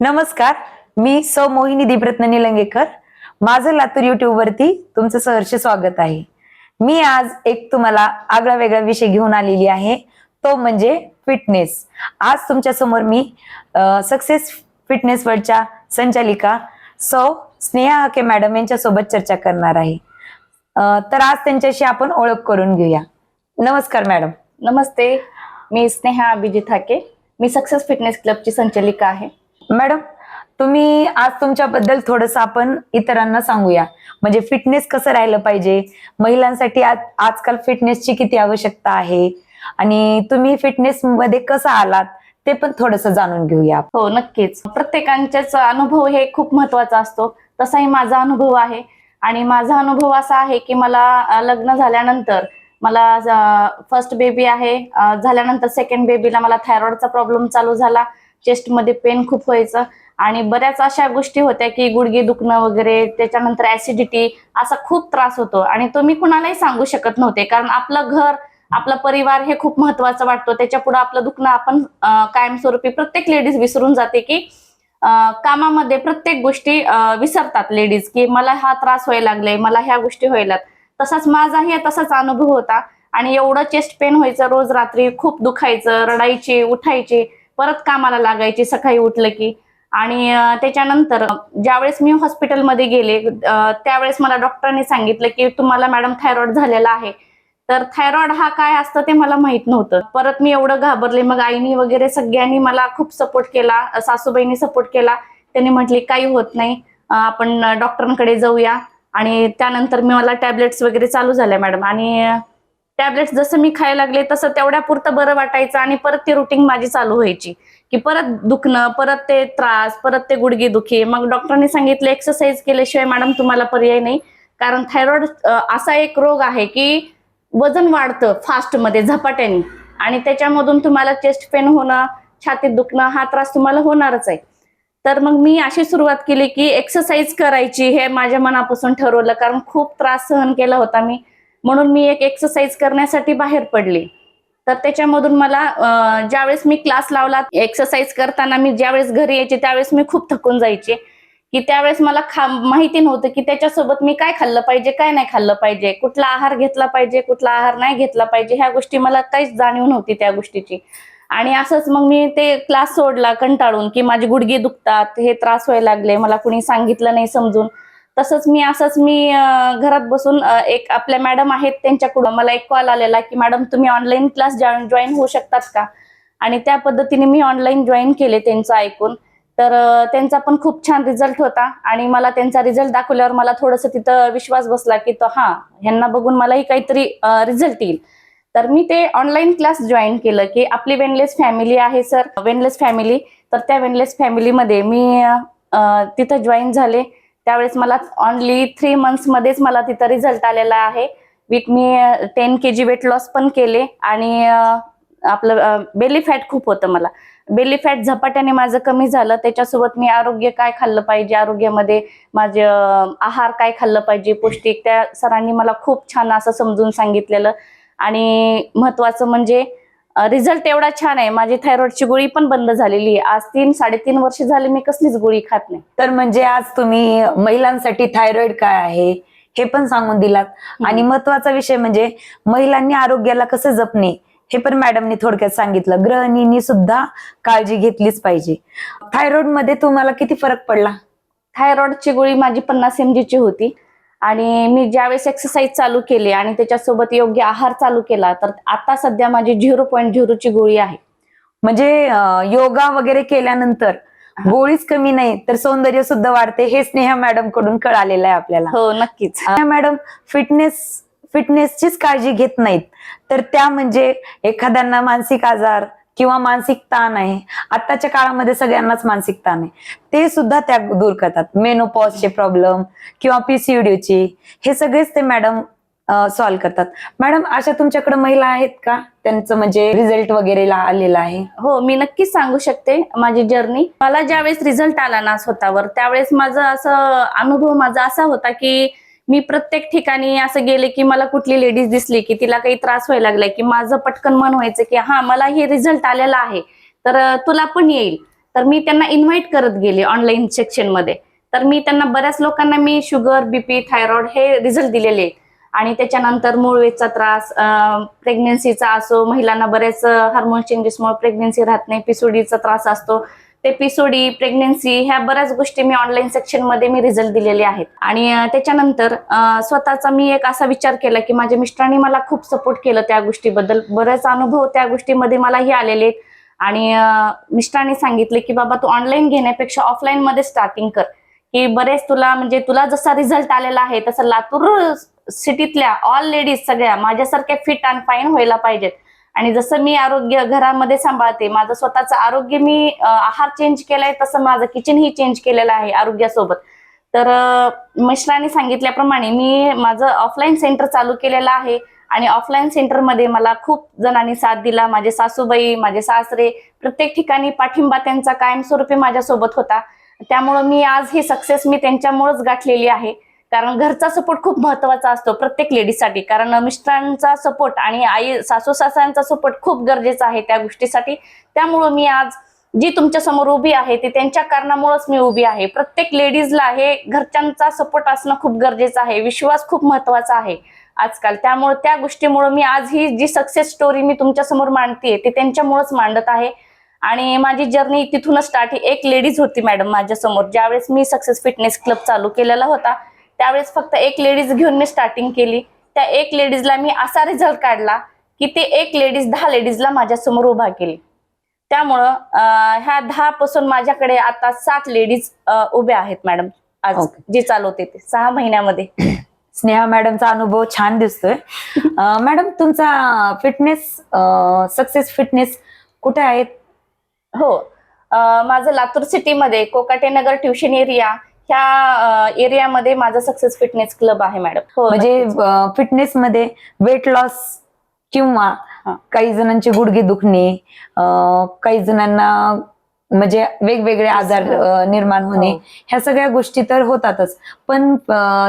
नमस्कार मी सौ मोहिनी दीपरत्न निलंगेकर. माझं लातूर युट्यूब वरती तुमचं सहर्ष स्वागत आहे. मी आज एक तुम्हाला आगळा वेगळा विषय घेऊन आलेली आहे. तो म्हणजे फिटनेस आज तुमच्यासमोर मी सक्सेस फिटनेस वर्ल्डच्या संचालिका सौ स्नेहा हके मॅडम यांच्या सोबत चर्चा करणार आहे. तर आज त्यांच्याशी आपण ओळख करून घेऊया. नमस्कार मॅडम. नमस्ते. मी स्नेहा अभिजित हाके. मी सक्सेस फिटनेस क्लबची संचालिका आहे. मॅडम तुम्ही आज तुमच्याबद्दल थोडस आपण इतरांना सांगूया. म्हणजे फिटनेस कसं राहिलं पाहिजे? महिलांसाठी आज आजकाल फिटनेसची किती आवश्यकता आहे? आणि तुम्ही फिटनेस मध्ये कसं आलात? ते पण थोडस जाणून घेऊया. हो नक्कीच. प्रत्येकांच्याच अनुभव हे खूप महत्त्वाचा असतो. तसाही माझा अनुभव आहे. आणि माझा अनुभव असा आहे की मला लग्न झाल्यानंतर मला फर्स्ट बेबी आहे. झाल्यानंतर सेकंड बेबीला मला थायरॉइडचा प्रॉब्लेम चालू झाला. चेस्टमध्ये पेन खूप व्हायचं. आणि बऱ्याच अशा गोष्टी होत्या की गुडघे दुखणं वगैरे त्याच्यानंतर ऍसिडिटी असा खूप त्रास होतो. आणि तो मी कुणालाही सांगू शकत नव्हते. कारण आपलं घर आपला परिवार हे खूप महत्वाचं वाटतो. त्याच्या पुढे आपलं दुखणं आपण कायमस्वरूपी प्रत्येक लेडीज विसरून जाते की कामामध्ये प्रत्येक गोष्टी विसरतात लेडीज की मला हा त्रास व्हायला लागलाय मला ह्या गोष्टी व्हायला तसाच माझाही तसाच अनुभव होता. आणि एवढं चेस्ट पेन व्हायचं रोज रात्री खूप दुखायचं रडायची उठायची परत कामाला लागायची सकाळी उठलं की. आणि त्याच्यानंतर ज्यावेळेस मी हॉस्पिटलमध्ये गेले त्यावेळेस मला डॉक्टरांनी सांगितलं की तुम्हाला मॅडम थायरॉइड झालेला आहे. तर थायरॉइड हा काय असतं ते मला माहीत नव्हतं. परत मी एवढं घाबरले. मग आईनी वगैरे सगळ्यांनी मला खूप सपोर्ट केला. सासूबाईंनी सपोर्ट केला. त्यांनी म्हटली काही होत नाही. आपण डॉक्टरांकडे जाऊया. आणि त्यानंतर मी मला टॅबलेट्स वगैरे चालू झाल्या मॅडम आणि टॅबलेट्स जसं मी खायला लागले तसं तेवढ्या पुरतं बरं वाटायचं आणि परत ती रुटीन माझी चालू व्हायची. की परत दुखणं परत ते त्रास परत ते गुडघे दुखी. मग डॉक्टरांनी सांगितलं एक्सरसाइज केल्याशिवाय मॅडम तुम्हाला पर्याय नाही. कारण थायरॉइड असा एक रोग आहे की वजन वाढतं फास्टमध्ये झपाट्याने. आणि त्याच्यामधून तुम्हाला चेस्ट पेन होणं छातीत दुखणं हा त्रास तुम्हाला होणारच आहे. तर मग मी अशी सुरुवात केली की एक्सरसाइज करायची हे माझ्या मनापासून ठरवलं कारण खूप त्रास सहन केला होता मी. म्हणून मी एक एक्सरसाइज करण्यासाठी बाहेर पडले. तर त्याच्यामधून मला ज्यावेळेस मी क्लास लावला एक्सरसाइज करताना मी ज्यावेळेस घरी यायचे त्यावेळेस मी खूप थकून जायचे. की त्यावेळेस मला खा माहिती नव्हतं की त्याच्यासोबत मी काय खाल्लं पाहिजे काय नाही खाल्लं पाहिजे कुठला आहार घेतला पाहिजे कुठला आहार नाही घेतला पाहिजे ह्या गोष्टी मला काहीच जाणीव नव्हती त्या गोष्टीची. आणि असंच मग मी ते क्लास सोडला कंटाळून की माझी गुडघे दुखतात हे त्रास व्हायला लागले मला कुणी सांगितलं नाही समजून. तसंच मी असंच मी घरात बसून एक आपल्या मॅडम आहेत त्यांच्याकडून मला एक कॉल आलेला की मॅडम तुम्ही ऑनलाईन क्लास जॉईन होऊ शकतात का? आणि त्या पद्धतीने मी ऑनलाईन जॉईन केले त्यांचं ऐकून. तर त्यांचा पण खूप छान रिझल्ट होता. आणि मला त्यांचा रिझल्ट दाखवल्यावर मला थोडंसं तिथं विश्वास बसला की तो हा ह्यांना बघून मलाही काहीतरी रिझल्ट येईल. तर मी ते ऑनलाईन क्लास जॉईन केलं की आपली वेनलेस फॅमिली आहे सर वेनलेस फॅमिली तर त्या वेनलेस फॅमिलीमध्ये मी तिथं जॉईन झाले. त्यावेळेस मला ऑनली थ्री मध्येच मला तिथं रिझल्ट आलेला आहे. With me ten K G weight loss पण केले. आणि आपलं बेली फॅट खूप होतं मला. बेली फॅट झपाट्याने माझं कमी झालं. त्याच्यासोबत मी आरोग्य काय खाल्लं पाहिजे? आरोग्यामध्ये माझे आहार काय खाल्लं पाहिजे? पौष्टिक. त्या सरांनी मला खूप छान असं समजून सांगितलेलं. आणि महत्वाचं म्हणजे रिझल्ट एवढा छान आहे. माझी थायरॉइडची गोळी पण बंद झालेली आहे. आज तीन साडेतीन वर्ष झाले मी कसलीच गोळी खात नाही. तर म्हणजे आज तुम्ही महिलांसाठी थायरॉइड काय आहे हे पण सांगून दिलात. आणि महत्त्वाचा विषय म्हणजे महिलांनी आरोग्याला कसं जपणे? हे पण मॅडमनी थोडक्यात सांगितलं. गृहिणींनी सुद्धा काळजी घेतलीच पाहिजे. थायरॉइडमध्ये तुम्हाला किती फरक पडला? थायरॉइडची गोळी माझी पन्नास एम ची होती. आणि मी ज्यावेळेस एक्सरसाइज चालू केली आणि त्याच्यासोबत योग्य आहार चालू केला तर आता सध्या माझी झिरो पॉईंट झिरोची गोळी आहे. म्हणजे योगा वगैरे केल्यानंतर गोळीच कमी नाही तर सौंदर्य सुद्धा वाढते हे स्नेहा मॅडमकडून कळालेलं आहे आपल्याला. हो नक्कीच. स्नेहा मॅडम फिटनेस फिटनेसचीच काळजी घेत नाहीत. तर त्या म्हणजे एखाद्यांना मानसिक आजार किंवा मानसिक ताण आहे. आताच्या काळामध्ये सगळ्यांनाच मानसिक ताण आहे. ते सुद्धा त्या दूर करतात. मेनोपॉजचे प्रॉब्लेम किंवा पीसीओडीचे हे सगळेच ते मॅडम सॉल्व्ह करतात. मॅडम अशा तुमच्याकडे महिला आहेत का? त्यांचं म्हणजे रिझल्ट वगैरे आलेला आहे. हो मी नक्कीच सांगू शकते माझी जर्नी मला ज्यावेळेस रिझल्ट आला ना स्वतःवर त्यावेळेस माझं असं अनुभव माझा असा होता की मी प्रत्येक ठिकाणी असं गेले की मला कुठली लेडीज दिसली की तिला काही त्रास व्हायला लागलाय की माझं पटकन मन व्हायचं की हा मला हे रिझल्ट आलेला आहे. तर तुला पण येईल. तर मी त्यांना इन्व्हाइट करत गेले ऑनलाईन सेक्शनमध्ये. तर मी त्यांना बऱ्याच लोकांना मी शुगर बीपी थायरॉइड हे रिझल्ट दिलेले. आहेत आणि त्याच्यानंतर मूळवेचा त्रास प्रेग्नेन्सीचा असो महिलांना बरेच हार्मोन चेंजेसमुळे प्रेग्नेन्सी राहत नाही पिसुडीचा त्रास असतो. ते पिसोडी प्रेग्नेन्सी ह्या बऱ्याच गोष्टी मी ऑनलाईन सेक्शनमध्ये मी रिझल्ट दिलेले आहेत. आणि त्याच्यानंतर स्वतःचा मी एक असा विचार केला की माझ्या मिस्टरांनी मला खूप सपोर्ट केलं त्या गोष्टीबद्दल. बरेच अनुभव त्या गोष्टीमध्ये मलाही आलेले आहेत. आणि मिस्टरांनी सांगितले की बाबा तू ऑनलाईन घेण्यापेक्षा ऑफलाईन मध्ये स्टार्टिंग कर. की बरेच तुला म्हणजे तुला जसा रिझल्ट आलेला आहे तसा लातूर सिटीतल्या ऑल लेडीज सगळ्या माझ्यासारख्या फिट अँड फाईन व्हायला पाहिजेत. आणि जसं मी आरोग्य घरामध्ये सांभाळते माझं स्वतःचं आरोग्य मी आहार चेंज केलाय तसं माझं किचनही चेंज केलेलं आहे आरोग्यासोबत. तर मिश्राने सांगितल्याप्रमाणे मी माझं ऑफलाईन सेंटर चालू केलेलं आहे आणि ऑफलाईन सेंटरमध्ये मला खूप जणांनी साथ दिला माझे सासूबाई माझे सासरे प्रत्येक ठिकाणी पाठिंबा त्यांचा कायमस्वरूपी माझ्यासोबत होता. त्यामुळं मी आज ही सक्सेस मी त्यांच्यामुळेच गाठलेली आहे. कारण घरचा सपोर्ट खूप महत्त्वाचा असतो प्रत्येक लेडीजसाठी कारण मिस्टरांचा सपोर्ट आणि आई सासू सासऱ्यांचा सपोर्ट खूप गरजेचा आहे त्या गोष्टीसाठी. त्यामुळं मी आज जी तुमच्यासमोर उभी आहे ती त्यांच्या कारणामुळेच मी उभी आहे. प्रत्येक लेडीजला हे घरच्यांचा सपोर्ट असणं खूप गरजेचं आहे. विश्वास खूप महत्त्वाचा आहे आजकाल. त्यामुळे त्या गोष्टीमुळे मी आज ही जी सक्सेस स्टोरी मी तुमच्यासमोर मांडते ती त्यांच्यामुळेच मांडत आहे. आणि माझी जर्नी तिथूनच स्टार्ट एक लेडीज होती मॅडम माझ्यासमोर. ज्यावेळेस मी सक्सेस फिटनेस क्लब चालू केलेला होता त्यावेळेस फक्त एक लेडीज घेऊन मी स्टार्टिंग केली. त्या एक लेडीजला मी असा रिझल्ट काढला की ते एक लेडीज दहा लेडीजला माझ्यासमोर उभा केली. त्यामुळं ह्या दहा पासून माझ्याकडे आता सात लेडीज उभ्या आहेत मॅडम आज Okay. जी चालवते ते सहा महिन्यामध्ये. स्नेहा मॅडमचा अनुभव छान दिसतोय. मॅडम तुमचा फिटनेस सक्सेस फिटनेस कुठे आहेत? हो. माझं लातूर सिटीमध्ये कोकाटेनगर ट्युशन एरिया ह्या एरियामध्ये माझं सक्सेस फिटनेस क्लब आहे मॅडम हो म्हणजे. फिटनेस मध्ये वेट लॉस किंवा. काही जणांचे गुडघे दुखणे काही जणांना म्हणजे वेगवेगळे आजार हो. निर्माण होणे हो. ह्या सगळ्या गोष्टी तर होतातच पण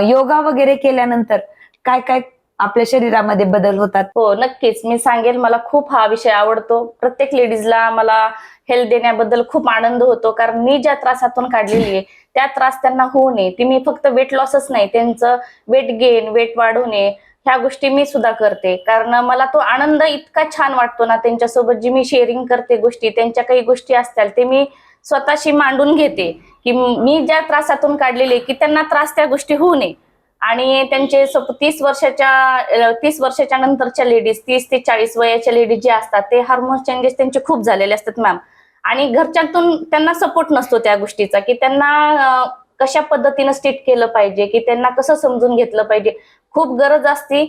योगा वगैरे केल्यानंतर काय काय आपल्या शरीरामध्ये बदल होतात हो नक्कीच मी सांगेल मला खूप हा विषय आवडतो प्रत्येक लेडीजला मला हेल्थ देण्याबद्दल खूप आनंद होतो कारण मी ज्या त्रासातून काढलेली आहे त्या त्रास त्यांना होऊ नये. ती मी फक्त वेट लॉसच नाही त्यांचं वेट गेन वेट वाढवणे ह्या गोष्टी मी सुद्धा करते. कारण मला तो आनंद इतका छान वाटतो ना त्यांच्यासोबत जी मी शेअरिंग करते गोष्टी त्यांच्या काही गोष्टी असतील ते मी स्वतःशी मांडून घेते. की मी ज्या त्रासातून काढलेले की त्यांना त्रास त्या गोष्टी होऊ नये. आणि त्यांचे तीस वर्षाच्या तीस वर्षाच्या नंतरच्या लेडीज तीस ते चाळीस वयाच्या लेडीज जे असतात ते हार्मोन चेंजेस त्यांचे खूप झालेले असतात मॅम आणि घरच्यातून त्यांना सपोर्ट नसतो त्या गोष्टीचा की त्यांना कशा पद्धतीनं स्टिट केलं पाहिजे की त्यांना कसं समजून घेतलं पाहिजे. खूप गरज असते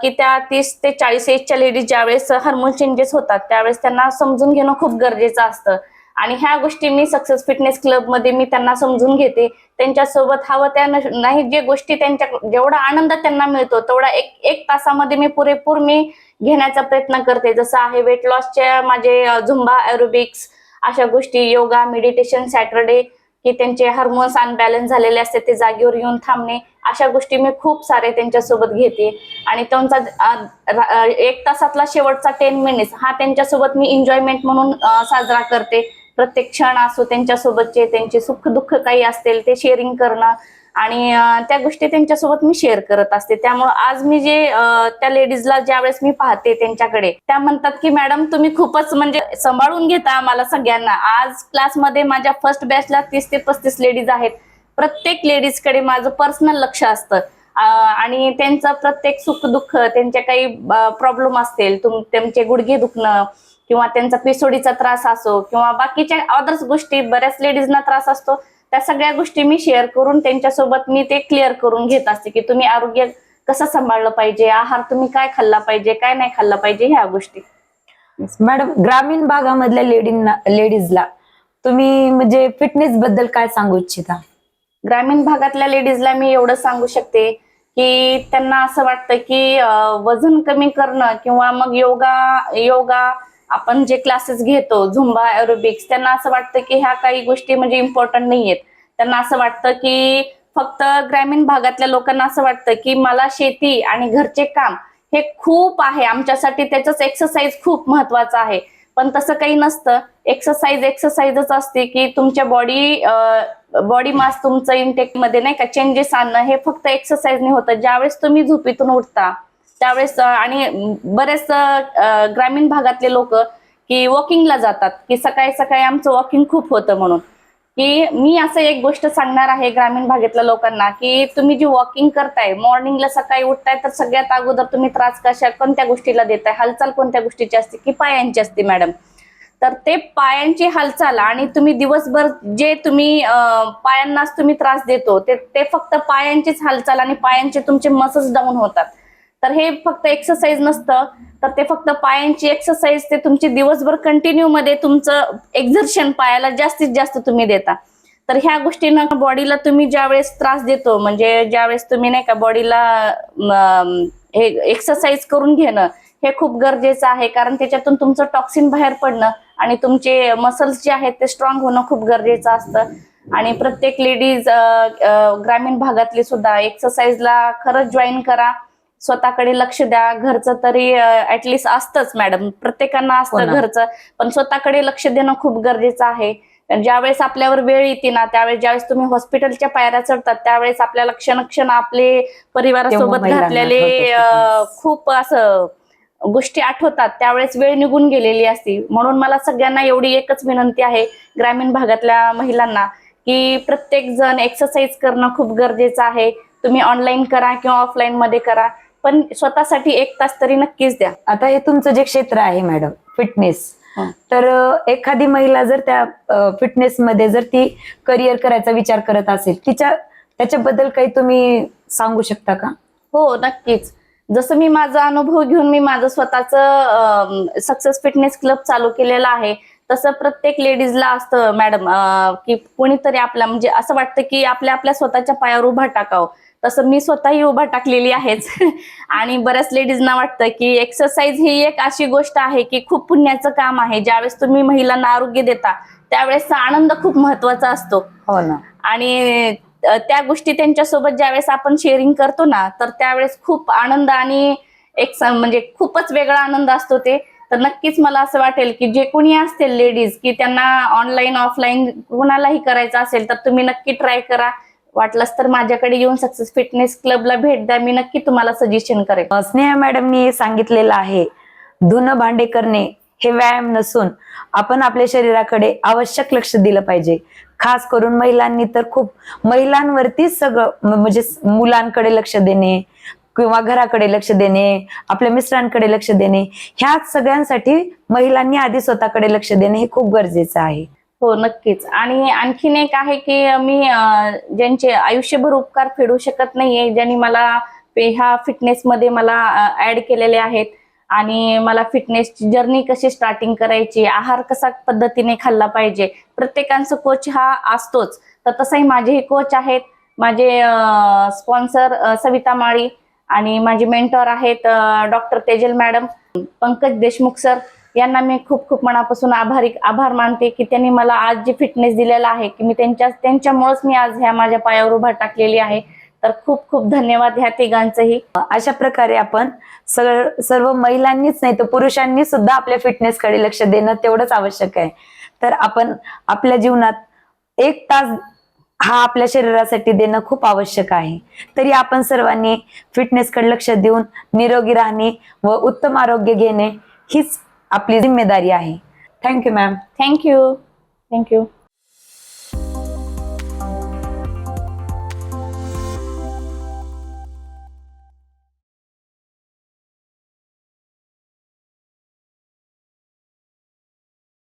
की त्या तीस ते चाळीस एजच्या लेडीज ज्यावेळेस हार्मोन चेंजेस होतात त्यावेळेस त्यांना समजून घेणं खूप गरजेचं असतं. आणि ह्या गोष्टी मी सक्सेस फिटनेस क्लबमध्ये मी त्यांना समजून घेते. त्यांच्यासोबत हवं त्या नाही जे गोष्टी त्यांच्या जेवढा आनंद त्यांना मिळतो तेवढा एक एक तासामध्ये मी पुरेपूर मी घेण्याचा प्रयत्न करते. जसं आहे वेट लॉसच्या माझे झुंबा एरोबिक्स अशा गोष्टी योगा मेडिटेशन सॅटरडे की त्यांचे हार्मोन्स अनबॅलन्स झालेले असते ते जागेवर येऊन थांबणे अशा गोष्टी मी खूप सारे त्यांच्यासोबत घेते. आणि त्यांचा एक तासातला शेवटचा टेन मिनिट्स हा त्यांच्यासोबत मी एन्जॉयमेंट म्हणून साजरा करते. प्रत्येक क्षण असो त्यांच्यासोबतचे त्यांचे सुख दुःख काही असतील ते शेअरिंग करणं आणि त्या गोष्टी त्यांच्यासोबत मी शेअर करत असते. त्यामुळे आज मी जे त्या लेडीजला ज्या वेळेस मी पाहते त्यांच्याकडे त्या म्हणतात की मॅडम तुम्ही खूपच म्हणजे सांभाळून घेता आम्हाला सगळ्यांना. आज क्लासमध्ये माझ्या फर्स्ट बॅचला तीस ते पस्तीस लेडीज आहेत. प्रत्येक लेडीजकडे माझं पर्सनल लक्ष असतं. आणि त्यांचं प्रत्येक सुख दुःख त्यांच्या काही प्रॉब्लेम असतील तुम त्यांचे गुडघे दुखणं किंवा त्यांचा पिसोडीचा त्रास असो किंवा बाकीच्या अदर्स गोष्टी बऱ्याच लेडीजना त्रास असतो. त्या सगळ्या गोष्टी मी शेअर करून त्यांच्यासोबत मी ते क्लिअर करून घेत असते की तुम्ही आरोग्य कसं सांभाळलं पाहिजे आहार तुम्ही काय खाल्ला पाहिजे काय नाही खाल्ला पाहिजे ह्या गोष्टी. मॅडम ग्रामीण भागामधल्या लेडींना लेडीजला तुम्ही म्हणजे फिटनेस बद्दल काय सांगू इच्छिता? ग्रामीण भागातल्या लेडीजला मी एवढं सांगू शकते की त्यांना असं वाटतं की वजन कमी करणं किंवा मग योगा योगा आपण जे क्लासेस घेतो झुंबा एरोबिक्स त्यांना असं वाटतं की ह्या काही गोष्टी म्हणजे इम्पॉर्टंट नाही आहेत त्यांना असं वाटतं की फक्त ग्रामीण भागातल्या लोकांना असं वाटतं की मला शेती आणि घरचे काम हे खूप आहे. आमच्यासाठी त्याचंच एक्सरसाइज खूप महत्वाचं आहे. पण तसं काही नसतं. एक्सरसाइज एक्सरसाइजच असते की तुमच्या बॉडी बॉडी मास तुमचं इंटेकमध्ये नाही का चेंजेस आणणं हे फक्त एक्सरसाइजने होतं. ज्यावेळेस तुम्ही झोपेतून उठता त्यावेळेस आणि बरेच ग्रामीण भागातले लोक की वॉकिंगला जातात की सकाळी सकाळी आमचं वॉकिंग खूप होतं म्हणून. की मी असं एक गोष्ट सांगणार आहे ग्रामीण भागातल्या लोकांना की तुम्ही जी वॉकिंग करताय मॉर्निंगला सकाळी उठताय तर सगळ्यात अगोदर तुम्ही त्रास कशा कोणत्या गोष्टीला देताय हालचाल कोणत्या गोष्टीची असते की पायांची असते मॅडम. तर ते पायांची हालचाल आणि तुम्ही दिवसभर जे तुम्ही पायांनाच तुम्ही त्रास देतो ते ते फक्त पायांचीच हालचाल आणि पायांचे तुमचे मसल्स डाऊन होतात. तर हे फक्त एक्सरसाइज नसतं. तर ते फक्त पायांची एक्सरसाइज ते तुमची दिवसभर कंटिन्यू मध्ये तुमचं एक्झर्शन पायाला जास्तीत जास्त तुम्ही देता. तर ह्या गोष्टींना बॉडीला तुम्ही ज्यावेळेस त्रास देतो म्हणजे ज्यावेळेस तुम्ही नाही का बॉडीला हे एक्सरसाइज करून घेणं हे खूप गरजेचं आहे. कारण त्याच्यातून तुमचं टॉक्सिन बाहेर पडणं आणि तुमचे मसल्स जे आहेत ते स्ट्रॉंग होणं खूप गरजेचं असतं. आणि प्रत्येक लेडीज ग्रामीण भागातली सुद्धा एक्सरसाइजला खरंच जॉईन करा. स्वतःकडे लक्ष द्या. घरचं तरी ऍटलिस्ट असतंच मॅडम प्रत्येकांना हो असतं. घरचं. पण स्वतःकडे लक्ष देणं खूप गरजेचं आहे. ज्यावेळेस आपल्यावर वेळ येते ना त्यावेळेस ज्यावेळेस तुम्ही हॉस्पिटलच्या पायऱ्या चढतात त्यावेळेस आपल्याला क्षण क्षण आपले परिवारासोबत घातलेले. खूप असं गोष्टी आठवतात. त्यावेळेस वेळ निघून गेलेली असती. म्हणून मला सगळ्यांना एवढी एकच विनंती आहे ग्रामीण भागातल्या महिलांना की प्रत्येक जण एक्सरसाइज करणं खूप गरजेचं आहे. तुम्ही ऑनलाईन करा किंवा ऑफलाईन मध्ये करा. पण स्वतःसाठी एक तास तरी नक्कीच द्या. आता हे तुमचं जे क्षेत्र आहे मॅडम फिटनेस. तर एखादी महिला जर त्या फिटनेस मध्ये जर ती करिअर करायचा विचार करत असेल तिच्या त्याच्याबद्दल काही तुम्ही सांगू शकता का? हो नक्कीच. जसं मी माझा अनुभव घेऊन मी माझं स्वतःचं सक्सेस फिटनेस क्लब चालू केलेलं आहे तसं प्रत्येक लेडीजला असतं मॅडम की कोणीतरी आपल्या म्हणजे असं वाटतं की आपल्या आपल्या स्वतःच्या पायावर उभा टाकावं. तसं मी स्वतःही उभा टाकलेली आहेच. आणि बऱ्याच लेडीजना वाटतं की एक्सरसाइज ही एक अशी गोष्ट आहे की खूप पुण्याचं काम आहे. ज्यावेळेस तुम्ही महिलांना आरोग्य देता त्यावेळेसचा आनंद खूप महत्त्वाचा असतो. हो ना. आणि त्या गोष्टी त्यांच्यासोबत ज्यावेळेस आपण शेअरिंग करतो ना तर त्यावेळेस खूप आनंद आणि एक म्हणजे खूपच वेगळा आनंद असतो ते. तर नक्कीच मला असं वाटेल की जे कोणी असतील लेडीज की त्यांना ऑनलाईन ऑफलाईन कोणालाही करायचं असेल तर तुम्ही नक्की ट्राय करा. वाटलंच तर माझ्याकडे येऊन सक्सेस फिटनेस क्लबला भेट द्या. मी नक्की तुम्हाला सजेशन करेन. स्नेहा मॅडमनी सांगितलेलं आहे धुणं भांडे करणे हे व्यायाम नसून आपण आपल्या शरीराकडे आवश्यक लक्ष दिलं पाहिजे. खास करून महिलांनी तर खूप महिलांवरती सगळं म्हणजे मुलांकडे लक्ष देणे किंवा घराकडे लक्ष देणे आपल्या मिस्टरांकडे लक्ष देणे ह्या सगळ्यांसाठी महिलांनी आधी स्वतःकडे लक्ष देणे हे खूप गरजेचं आहे. हो नक्कीच. आणि आणखीन एक आहे की मी ज्यांचे आयुष्यभर उपकार फेडू शकत नाहीये ज्यांनी मला ह्या फिटनेस मध्ये मला ऍड केलेले आहेत आणि मला फिटनेसची जर्नी कशी स्टार्टिंग करायची आहार कसा पद्धतीने खाल्ला पाहिजे प्रत्येकांचा कोच हा असतोच. तर तसाही माझेही कोच आहेत. माझे स्पॉन्सर सविता माळी आणि माझे मेंटॉर आहेत doctor Tejal madam Pankaj Deshmukh sir यांना मी खूप खूप मनापासून आभारी आभार मानते की त्यांनी मला आज जे फिटनेस दिलेला आहे की मी त्यांच्या त्यांच्यामुळेच मी आज ह्या माझ्या पायावर उभा टाकलेली आहे. तर खूप खूप धन्यवाद ह्या तिघांचंही. अशा प्रकारे आपण सगळं सर्व महिलांनीच नाही तर पुरुषांनी सुद्धा आपल्या फिटनेसकडे लक्ष देणं तेवढंच आवश्यक आहे. तर आपण आपल्या जीवनात एक तास हा आपल्या शरीरासाठी देणं खूप आवश्यक आहे. तरी आपण सर्वांनी फिटनेसकडे लक्ष देऊन निरोगी राहणे व उत्तम आरोग्य घेणे हीच आपली जिम्मेदारी आहे. Thank you ma'am thank you thank you